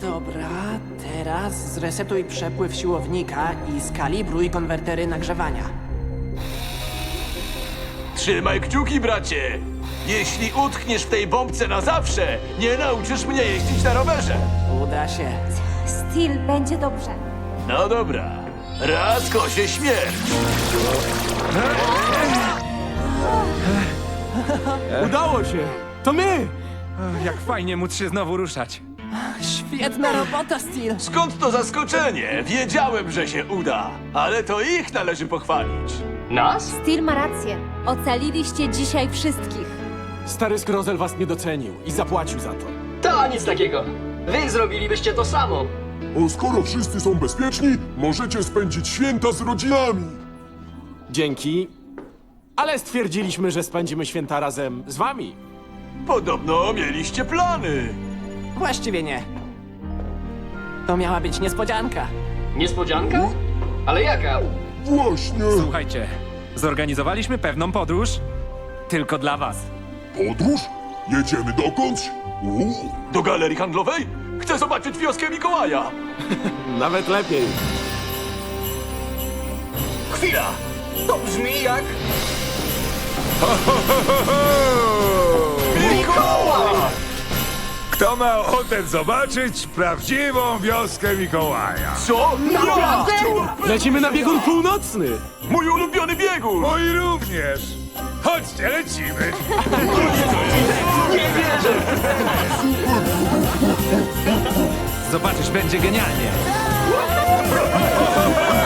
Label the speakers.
Speaker 1: Dobra, teraz zresetuj przepływ siłownika i skalibruj konwertery nagrzewania.
Speaker 2: Trzymaj kciuki, bracie! Jeśli utkniesz w tej bombce na zawsze, nie nauczysz mnie jeździć na rowerze.
Speaker 1: Uda się.
Speaker 3: Steel, będzie dobrze.
Speaker 2: No dobra. Raz kosie śmierć.
Speaker 4: Udało się! To my!
Speaker 5: Jak fajnie móc się znowu ruszać.
Speaker 1: Świetna robota, Steel.
Speaker 2: Skąd to zaskoczenie? Wiedziałem, że się uda. Ale to ich należy pochwalić.
Speaker 6: Nas?
Speaker 3: Steel ma rację. Ocaliliście dzisiaj wszystkich.
Speaker 4: Stary Skrozel was nie docenił i zapłacił za to.
Speaker 6: To nic takiego. Wy zrobilibyście to samo.
Speaker 7: O, skoro wszyscy są bezpieczni, możecie spędzić święta z rodzinami.
Speaker 4: Dzięki. Ale stwierdziliśmy, że spędzimy święta razem z wami.
Speaker 2: Podobno mieliście plany.
Speaker 1: Właściwie nie. To miała być niespodzianka.
Speaker 6: Niespodzianka? Ale jaka?
Speaker 7: Właśnie.
Speaker 5: Słuchajcie, zorganizowaliśmy pewną podróż tylko dla was.
Speaker 7: Podróż? Jedziemy dokądś? Uuu,
Speaker 2: Do galerii handlowej? Chcę zobaczyć wioskę Mikołaja.
Speaker 4: Nawet lepiej.
Speaker 2: Chwila! To brzmi jak...
Speaker 8: Kto ma ochotę zobaczyć prawdziwą wioskę Mikołaja?
Speaker 2: Co? Naprawdę?
Speaker 4: Lecimy na biegun północny!
Speaker 2: Mój ulubiony biegun!
Speaker 8: Moi również! Chodźcie, lecimy!
Speaker 5: Zobaczysz, będzie genialnie.